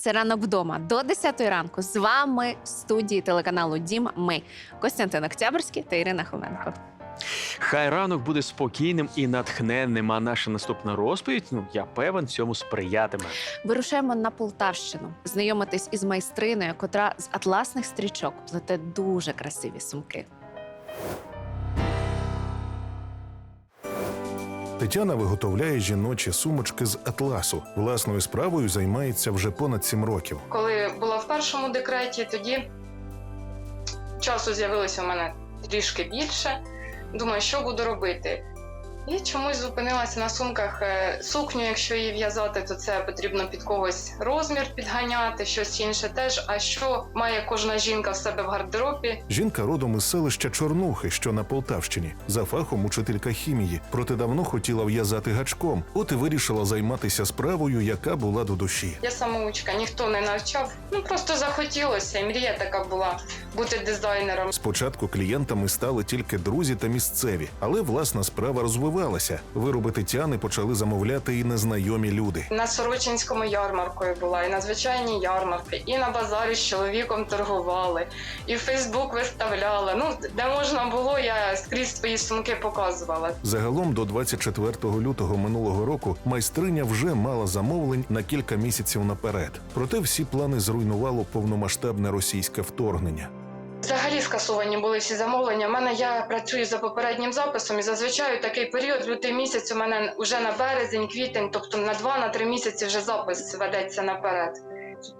Це ранок вдома до 10 ранку. З вами в студії телеканалу Дім. Ми Костянтин Октябрьський та Ірина Хоменко. Хай ранок буде спокійним і натхненним. А наша наступна розповідь, ну я певен, цьому сприятиме. Вирушаємо на Полтавщину, знайомитись із майстриною, котра з атласних стрічок плете дуже красиві сумки. Тетяна виготовляє жіночі сумочки з атласу. Власною справою займається вже понад сім років. Коли була в першому декреті, тоді часу з'явилося у мене трішки більше. Думаю, що буду робити. І чомусь зупинилася на сумках е, сукню, якщо її в'язати, то це потрібно під когось розмір підганяти, щось інше теж. А що має кожна жінка в себе в гардеробі? Жінка родом із селища Чорнухи, що на Полтавщині, за фахом учителька хімії. Проте давно хотіла в'язати гачком, от і вирішила займатися справою, яка була до душі. Я самоучка, ніхто не навчав. Ну просто захотілося, і мрія така була бути дизайнером. Спочатку клієнтами стали тільки друзі та місцеві, але власна справа розвивалася. Вироби Тетяни почали замовляти і незнайомі люди. На Сорочинському ярмаркою була, і на звичайній ярмарки, і на базарі з чоловіком торгували, і в Фейсбук виставляла. Ну, де можна було, я скрізь свої сумки показувала. Загалом до 24 лютого минулого року майстриня вже мала замовлень на кілька місяців наперед. Проте всі плани зруйнувало повномасштабне російське вторгнення. Взагалі скасовані були всі замовлення. У мене я працюю за попереднім записом, і зазвичай такий період, лютий місяць, у мене вже на березень, квітень, тобто на 2-3 місяці вже запис ведеться наперед.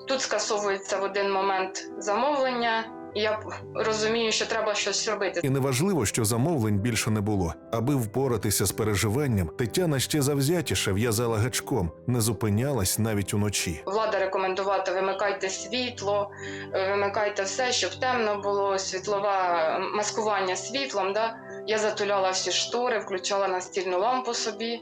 Тут скасовується в один момент замовлення, я розумію, що треба щось робити. І неважливо, що замовлень більше не було. Аби впоратися з переживанням, Тетяна ще завзятіше в'язала гачком, не зупинялась навіть уночі. Влада рекомендувати вимикайте світло, е, вимикайте все, щоб темно було, світлове маскування світлом. Да? Я затуляла всі штори, включала настільну лампу собі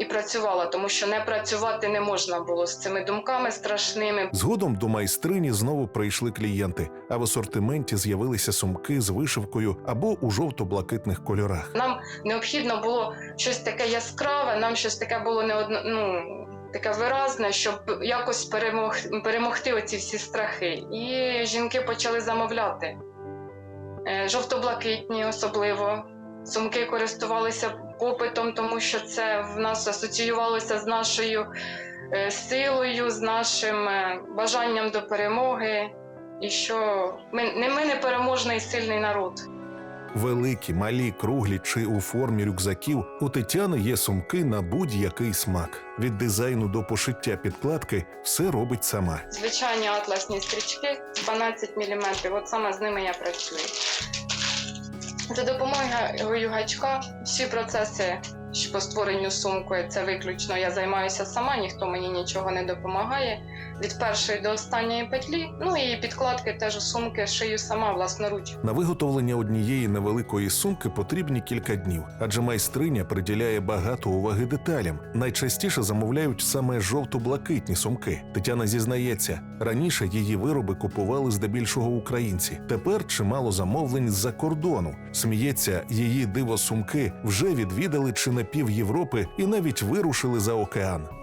і працювала, тому що не працювати не можна було з цими думками страшними. Згодом до майстрині знову прийшли клієнти, а в асортименті з'явилися сумки з вишивкою або у жовто-блакитних кольорах. Нам необхідно було щось таке яскраве, нам щось таке було не одно, ну, таке виразне, щоб якось перемог, перемогти оці всі страхи. І жінки почали замовляти. Е, Жовто-блакитні особливо. Сумки користувалися попитом, тому що це в нас асоціювалося з нашою е, силою, з нашим е, бажанням до перемоги. І що ми не ми непереможний і сильний народ. Великі, малі, круглі чи у формі рюкзаків у Тетяни є сумки на будь-який смак. Від дизайну до пошиття підкладки все робить сама. Звичайні атласні стрічки 12 мм, от саме з ними я працюю. За допомогою гачка всі процеси по створенню сумки це виключно я займаюся сама, ніхто мені нічого не допомагає. Від першої до останньої петлі. Ну і підкладки теж сумки шию сама власноруч. На виготовлення однієї невеликої сумки потрібні кілька днів, адже майстриня приділяє багато уваги деталям. Найчастіше замовляють саме жовто-блакитні сумки. Тетяна зізнається, раніше її вироби купували здебільшого українці. Тепер чимало замовлень з-за кордону. Сміється, її диво сумки вже відвідали чи не пів Європи і навіть вирушили за океан.